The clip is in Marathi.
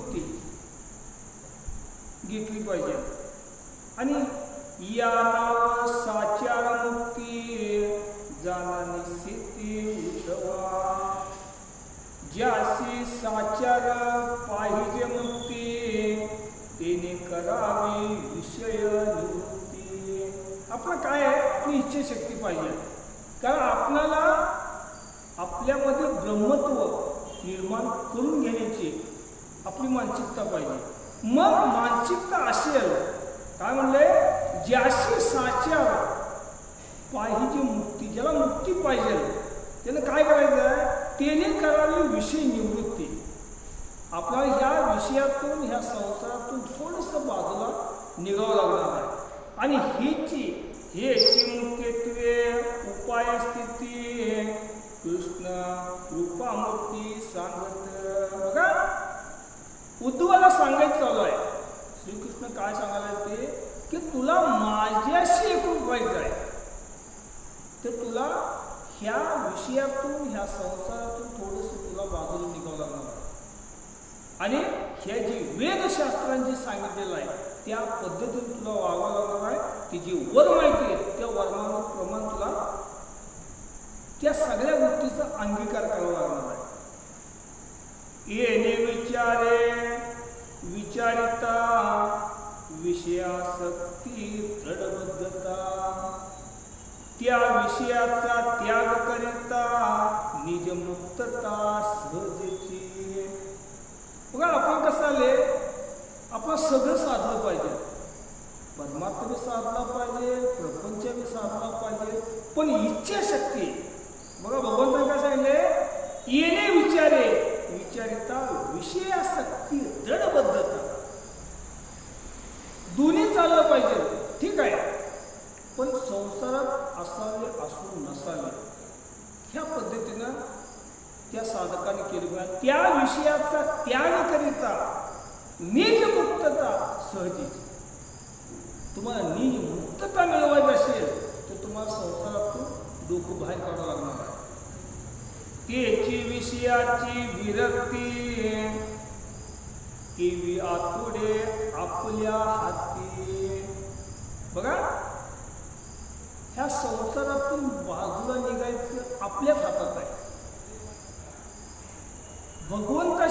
निवृत्ती घेतली पाहिजे. आणि या नाव साचार मुक्ती जाणाने सिद्धी उद्धवा ज्यासी साचार पाहिजे मुक्ती तेने करावी विषय निवृत्ती. आपलं काय आहे? आपली इच्छाशक्ती पाहिजे. कारण आपल्याला आपल्यामध्ये ब्रह्मत्व निर्माण करून घेणे आपली मानसिकता पाहिजे. मग मानसिकता असेल काय म्हणले ज्याशी साच्या पाहिजे मुक्ती ज्याला मुक्ती पाहिजे त्यानं काय करायचं? आहे त्याने करावी विषय निवृत्ती. आपल्याला ह्या विषयातून ह्या संसारातून थोडंसं बाजूला निघावं लागणार आहे. आणि हीची हे मुख्यत्वे उपाय स्थिती कृष्ण रूपामूर्ती सांगत उद्धवाला सांगायचं चालू आहे. श्रीकृष्ण काय सांगायला ते की तुला माझ्याशी एकूण व्हायचं आहे. तर तुला ह्या विषयातून ह्या संसारातून थोडंसं तुला बाजूला निघावं लागणार आणि ह्या जे वेदशास्त्रांची सांगितलेलं आहे त्या पद्धतीने तुला वागावं लागणार आहे. ती जी वर माहिती आहे त्या वर्माप्रमाण तुला त्या सगळ्या गोष्टीचा अंगीकार करावा त्या विषयाचा त्याग करिता निजमुक्तता सहजची बघा आपण कसं आले? आपण सगळं साधलं पाहिजे. परमात्मा बी साधला पाहिजे प्रपंच बी साधला पाहिजे पण इच्छाशक्ती. बघा भगवंता काय सांगले येणे विचारे विचारिता विषयासक्ती दृढबद्धता. दोन्ही चाललं पाहिजे. ठीक आहे. पण संसारात असावे असू नसावे ह्या पद्धतीनं त्या साधकाने केली पाहिजे त्या विषयाचा त्याग करिता निज मुक्तता सहजीची. तुम्हाला निजमुक्तता मिळवायची असेल तर तुम्हाला संसारातून डोकं बाहेर काढावं लागणार आहे. त्याची विषयाची विरक्ती केवी आतुडे आपल्या हाती बघा ह्या संसारातून बाजूला निघायचं आपल्याच हातात